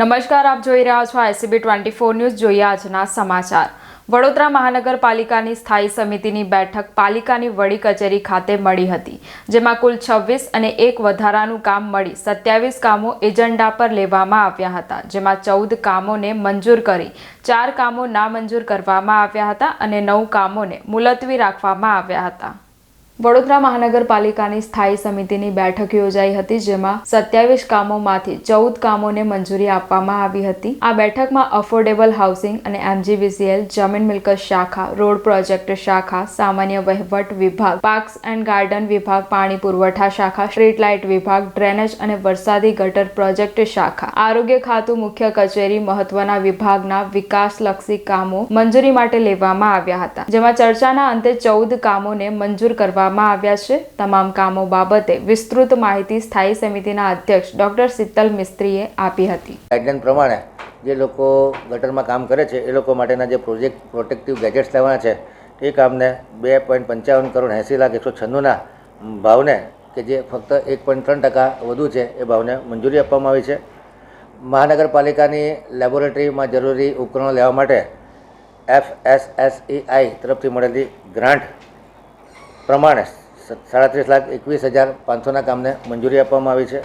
નમસ્કાર, આપ જોઈ રહ્યા છો આઈસીબી ટ્વેન્ટી ફોર ન્યૂઝ. જોઈએ આજના સમાચાર. વડોદરા મહાનગરપાલિકાની સ્થાયી સમિતિની બેઠક પાલિકાની વડી કચેરી ખાતે મળી હતી, જેમાં કુલ છવ્વીસ અને એક વધારાનું કામ મળી સત્યાવીસ કામો એજન્ડા પર લેવામાં આવ્યા હતા, જેમાં ચૌદ કામોને મંજૂર કરી, ચાર કામો નામંજૂર કરવામાં આવ્યા હતા અને નવ કામોને મુલતવી રાખવામાં આવ્યા હતા. વડોદરા મહાનગરપાલિકાની સ્થાયી સમિતિની બેઠક યોજાઈ હતી, જેમાં સત્યાવીસ કામોમાંથી ચૌદ કામોને મંજૂરી આપવામાં આવી હતી. આ બેઠકમાં અફોર્ડેબલ હાઉસિંગ અને એમજીવીસીએલ, જમીન મિલકત શાખા, રોડ પ્રોજેક્ટ શાખા, સામાન્ય વહીવટ વિભાગ, પાર્ક્સ એન્ડ ગાર્ડન વિભાગ, પાણી પુરવઠા શાખા, સ્ટ્રીટ લાઇટ વિભાગ, ડ્રેનેજ અને વરસાદી ગટર પ્રોજેક્ટ શાખા. આરોગ્ય ખાતું મુખ્ય કચેરી મહત્વના વિભાગના વિકાસલક્ષી કામો મંજૂરી માટે લેવામાં આવ્યા હતા, જેમાં ચર્ચાના અંતે ચૌદ કામોને મંજૂર કરવામાં આવ્યા છે. તમામ કામો બાબતે વિસ્તૃત માહિતી સ્થાયી સમિતિના અધ્યક્ષ ડોક્ટર શીતલ મિસ્ત્રીએ આપી હતી. ગાઈડલાઇન પ્રમાણે જે લોકો ગટરમાં કામ કરે છે, એ લોકો માટેના જે પ્રોજેક્ટ, પ્રોટેક્ટિવ ગેજેટ્સ લેવાના છે, એ કામને બે પોઈન્ટ પંચાવન કરોડ એંસી લાખ એકસો છન્નુંના ભાવને કે જે ફક્ત એક પોઈન્ટ ત્રણ ટકા વધુ છે, એ ભાવને મંજૂરી આપવામાં આવી છે. મહાનગરપાલિકાની લેબોરેટરીમાં જરૂરી ઉપકરણો લેવા માટે એફ એસ એસ આઈ તરફથી મળેલી ગ્રાન્ટ પ્રમાણે સાડત્રીસ લાખ એકવીસ હજાર પાંચસોના કામને મંજૂરી આપવામાં આવી છે.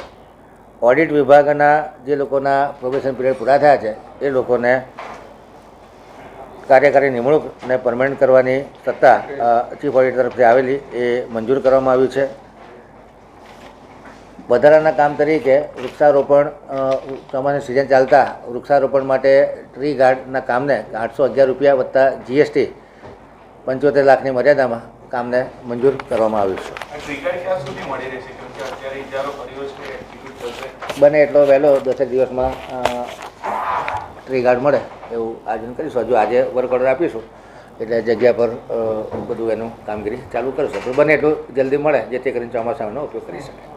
ઓડિટ વિભાગના જે લોકોના પ્રોબેશન પીરિયડ પૂરા થયા છે, એ લોકોને કાર્યકારી નિમણૂક અને પરમેનન્ટ કરવાની સત્તા ચીફ ઓડિટ તરફથી આવેલી એ મંજૂર કરવામાં આવ્યું છે. વધારાના કામ તરીકે વૃક્ષારોપણ પ્રમાણે સિઝન ચાલતા વૃક્ષારોપણ માટે ટ્રી ગાર્ડના કામને આઠસો અગિયાર રૂપિયા વત્તા જીએસટી પંચોતેર લાખની મર્યાદામાં કામને મંજૂર કરવામાં આવ્યું છે. બને એટલો વહેલો દસેક દિવસમાં ટ્રી ગાર્ડ મળે એવું આયોજન કરીશું. હજુ આજે વર્ક ઓર્ડર આપીશું. એટલે જગ્યા પર બધું એનું કામગીરી ચાલુ કરીશું. બને એટલું જલ્દી મળે જેથી કરીને ચોમાસાનો ઉપયોગ કરી શકાય.